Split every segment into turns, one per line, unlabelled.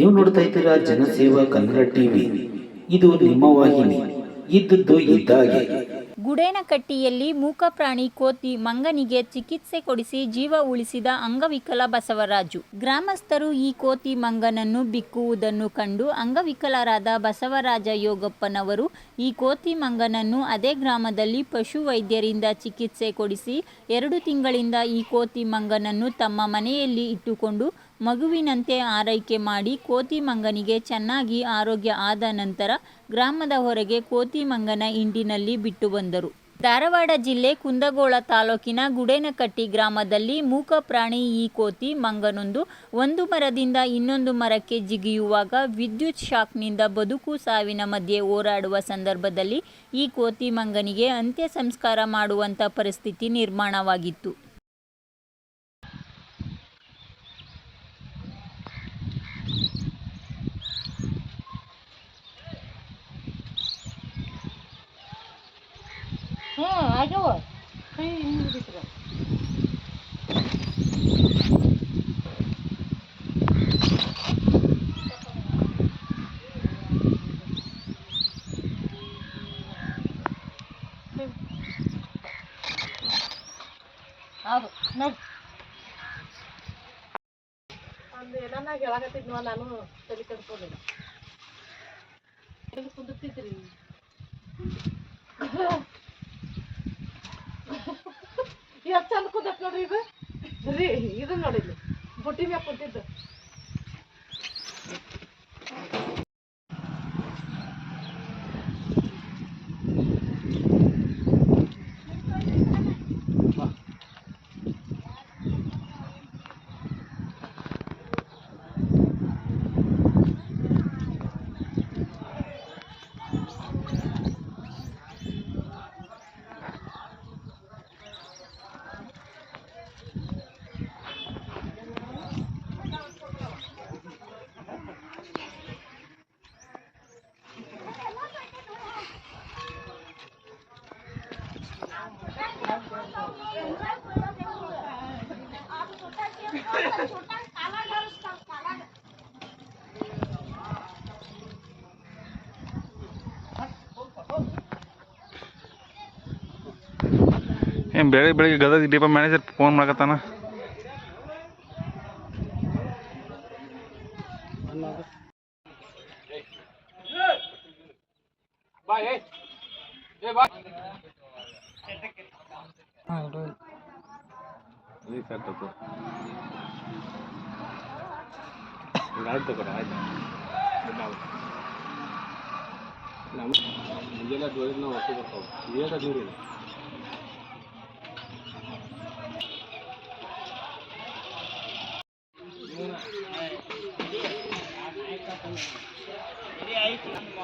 ನೀವು ನೋಡ್ತಾ ಇದ್ದೀರಾ ಜನಸೇವಾ ಕನ್ನಡ ಟಿವಿ. ಇದು ನಿಮ್ಮ ವಾಹಿನಿ. ಇದ್ದದ್ದು ಇದ್ದಾಗೆ.
ಗುಡೇನಕಟ್ಟಿಯಲ್ಲಿ ಮೂಕ ಪ್ರಾಣಿ ಕೋತಿ ಮಂಗನಿಗೆ ಚಿಕಿತ್ಸೆ ಕೊಡಿಸಿ ಜೀವ ಉಳಿಸಿದ ಅಂಗವಿಕಲ ಬಸವರಾಜು. ಗ್ರಾಮಸ್ಥರು ಈ ಕೋತಿ ಮಂಗನನ್ನು ಬಿಕ್ಕುವುದನ್ನು ಕಂಡು ಅಂಗವಿಕಲರಾದ ಬಸವರಾಜ ಯೋಗಪ್ಪನವರು ಈ ಕೋತಿ ಮಂಗನನ್ನು ಅದೇ ಗ್ರಾಮದಲ್ಲಿ ಪಶು ವೈದ್ಯರಿಂದ ಚಿಕಿತ್ಸೆ ಕೊಡಿಸಿ ಎರಡು ತಿಂಗಳಿಂದ ಈ ಕೋತಿ ಮಂಗನನ್ನು ತಮ್ಮ ಮನೆಯಲ್ಲಿ ಇಟ್ಟುಕೊಂಡು ಮಗುವಿನಂತೆ ಆರೈಕೆ ಮಾಡಿ ಕೋತಿ ಮಂಗನಿಗೆ ಚೆನ್ನಾಗಿ ಆರೋಗ್ಯ ಆದ ನಂತರ ಗ್ರಾಮದ ಹೊರಗೆ ಕೋತಿ ಮಂಗನ ಇಂಡಿನಲ್ಲಿ ಬಿಟ್ಟು ಬಂದರು. ಧಾರವಾಡ ಜಿಲ್ಲೆ ಕುಂದಗೋಳ ತಾಲೂಕಿನ ಗುಡೇನಕಟ್ಟಿ ಗ್ರಾಮದಲ್ಲಿ ಮೂಕ ಪ್ರಾಣಿ ಈ ಕೋತಿ ಮಂಗನೊಂದು ಒಂದು ಮರದಿಂದ ಇನ್ನೊಂದು ಮರಕ್ಕೆ ಜಿಗಿಯುವಾಗ ವಿದ್ಯುತ್ ಶಾಕ್ನಿಂದ ಬದುಕು ಸಾವಿನ ಮಧ್ಯೆ ಓಡಾಡುವ ಸಂದರ್ಭದಲ್ಲಿ ಈ ಕೋತಿ ಮಂಗನಿಗೆ ಅಂತ್ಯ ಸಂಸ್ಕಾರ ಮಾಡುವಂಥ ಪರಿಸ್ಥಿತಿ ನಿರ್ಮಾಣವಾಗಿತ್ತು.
ಹ್ಞೂ ಆಗ್ಯಾವ ಕೈ ಹಿಂಗೆ ಹಿಡಿತ್ರ ಹೌದು ನೋಡಿ ಒಂದು ಏನಾನ ಹೇಳಕತ್ತಿದ್ನವ ನಾನು ತಲೆ ಕೆಡ್ಕೊಂಡಿಲ್ಲ ಎಲ್ಲಿ ಕುಂದಿರ್ತಿದ್ರಿ ಎಷ್ಟು ಚಂದ ಕುಂದತ್ ನೋಡ್ರಿ ಇದು? ರೀ ಇದು ನೋಡಿದ್ಲು. ಬುಟ್ಟಿ ಮ್ಯಾಗ ಕುಂತಿದ್ದು.
ಬೆಳಗ್ಗೆ ಬೆಳಗ್ಗೆ ಗದಗ ಡಿಪೋ ಮ್ಯಾನೇಜರ್ ಫೋನ್ ಮಾಡಕತ್ತಾನ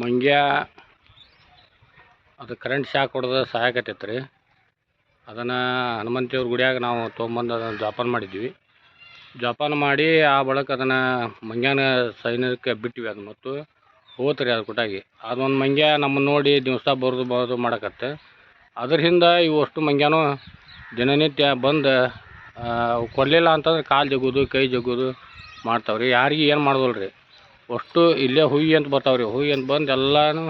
ಮಂಗ್ಯ, ಅದು ಕರೆಂಟ್ ಶಾಕ್ ಹೊಡೆದು ಸಹಾಯಕತ್ತೈತೆ ರೀ. ಅದನ್ನು ಹನುಮಂತಿಯವ್ರ ಗುಡಿಯಾಗ ನಾವು ತೊಗೊಂಬಂದು ಅದನ್ನು ಜೋಪಾನ ಮಾಡಿದ್ವಿ. ಜೋಪಾನ ಮಾಡಿ ಆ ಬಳಿಕ ಅದನ್ನು ಮಂಗ್ಯಾನ ಸೈನ್ಯಕ್ಕೆ ಬಿಟ್ಟಿವಿ ಅದು ಮತ್ತು ಹೋತು ರೀ ಅದು ಕೊಟ್ಟಾಗಿ. ಅದೊಂದು ಮಂಗ್ಯ ನಮ್ಮನ್ನು ನೋಡಿ ದಿವಸ ಬರೋದು ಬರೋದು ಮಾಡಕತ್ತೆ. ಅದ್ರ ಹಿಂದೆ ಇವು ಅಷ್ಟು ಮಂಗ್ಯಾನು ದಿನನಿತ್ಯ ಬಂದು ಕೊಡಲಿಲ್ಲ ಅಂತಂದ್ರೆ ಕಾಲು ಜಗ್ಗೋದು, ಕೈ ಜಗ್ಗೋದು ಮಾಡ್ತಾವ್ರಿ. ಯಾರಿಗೆ ಏನು ಮಾಡೋದಲ್ರಿ. ಅಷ್ಟು ಇಲ್ಲೇ ಹುಯಿ ಅಂತ ಬರ್ತಾವೆ ರೀ. ಹುಯಿ ಅಂತ ಬಂದು ಎಲ್ಲನೂ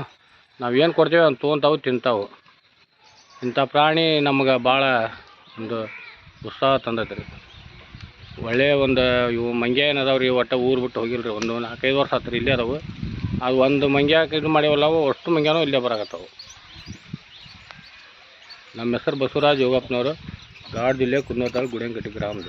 ನಾವು ಏನು ಕೊಡ್ತೇವೆ ಅಂತ ತೊಗೊಂತಾವು ತಿಂತಾವು. ಇಂಥ ಪ್ರಾಣಿ ನಮ್ಗೆ ಭಾಳ ಒಂದು ಉತ್ಸಾಹ ತಂದೈತೆ ರೀ. ಒಳ್ಳೆಯ ಒಂದು ಇವು ಮಂಗ್ಯ ಏನು ಅದಾವೆ ರೀ, ಒಟ್ಟು ಊರು ಬಿಟ್ಟು ಹೋಗಿಲ್ಲ ಒಂದು ನಾಲ್ಕೈದು ವರ್ಷ ಆತ್ರಿ ಇಲ್ಲೇ ಅದಾವೆ. ಅದು ಒಂದು ಮಂಗ್ಯಾಕೆ ಇದು ಮಾಡ್ಯಾವಲ್ಲ ಅಷ್ಟು ಮಂಗ್ಯಾನೂ ಇಲ್ಲೇ ಬರಾಕತ್ತಾವು. ನಮ್ಮ ಹೆಸರು ಬಸವರಾಜ್ ಯೋಗಪ್ಪನವರು. ಗಾಡ್ ಜಿಲ್ಲೆ ಕುನ್ನೋತಾಳ್ ಗುಡಿಯಂಗಟ್ಟಿ ಗ್ರಾಮದ